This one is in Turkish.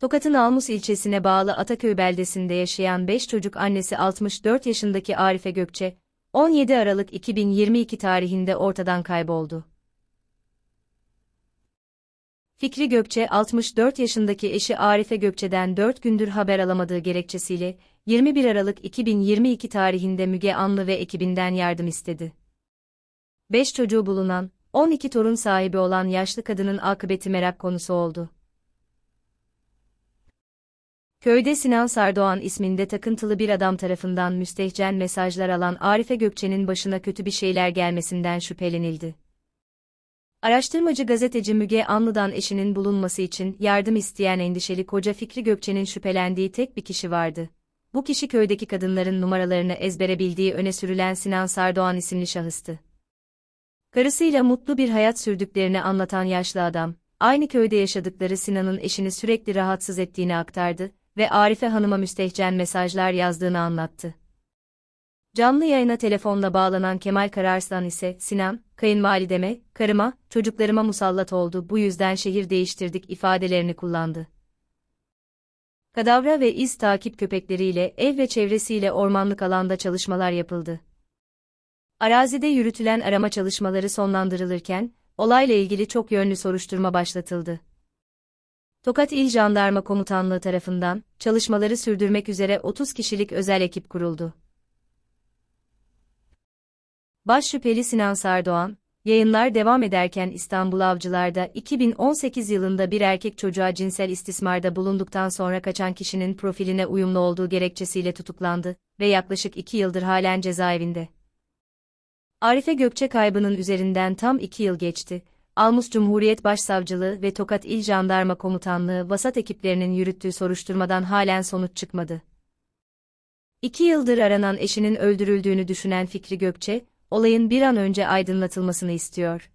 Tokat'ın Almus ilçesine bağlı Ataköy beldesinde yaşayan 5 çocuk annesi 64 yaşındaki Arife Gökçe, 17 Aralık 2022 tarihinde ortadan kayboldu. Fikri Gökçe 64 yaşındaki eşi Arife Gökçe'den 4 gündür haber alamadığı gerekçesiyle 21 Aralık 2022 tarihinde Müge Anlı ve ekibinden yardım istedi. 5 çocuğu bulunan, 12 torun sahibi olan yaşlı kadının akıbeti merak konusu oldu. Köyde Sinan Sardoğan isminde takıntılı bir adam tarafından müstehcen mesajlar alan Arife Gökçe'nin başına kötü bir şeyler gelmesinden şüphelenildi. Araştırmacı gazeteci Müge Anlı'dan eşinin bulunması için yardım isteyen endişeli koca Fikri Gökçe'nin şüphelendiği tek bir kişi vardı. Bu kişi köydeki kadınların numaralarını ezbere bildiği öne sürülen Sinan Sardoğan isimli şahıstı. Karısıyla mutlu bir hayat sürdüklerini anlatan yaşlı adam, aynı köyde yaşadıkları Sinan'ın eşini sürekli rahatsız ettiğini aktardı ve Arife Hanım'a müstehcen mesajlar yazdığını anlattı. Canlı yayına telefonla bağlanan Kemal Kararslan ise, Sinan, kayınvalideme, karıma, çocuklarıma musallat oldu bu yüzden şehir değiştirdik ifadelerini kullandı. Kadavra ve iz takip köpekleriyle ev ve çevresiyle ormanlık alanda çalışmalar yapıldı. Arazide yürütülen arama çalışmaları sonlandırılırken, olayla ilgili çok yönlü soruşturma başlatıldı. Tokat İl Jandarma Komutanlığı tarafından çalışmaları sürdürmek üzere 30 kişilik özel ekip kuruldu. Baş şüpheli Sinan Sardoğan, yayınlar devam ederken İstanbul Avcılar'da 2018 yılında bir erkek çocuğa cinsel istismarda bulunduktan sonra kaçan kişinin profiline uyumlu olduğu gerekçesiyle tutuklandı ve yaklaşık 2 yıldır halen cezaevinde. Arife Gökçe kaybının üzerinden tam 2 yıl geçti. Almus Cumhuriyet Başsavcılığı ve Tokat İl Jandarma Komutanlığı vasat ekiplerinin yürüttüğü soruşturmadan halen sonuç çıkmadı. İki yıldır aranan eşinin öldürüldüğünü düşünen Fikri Gökçe, olayın bir an önce aydınlatılmasını istiyor.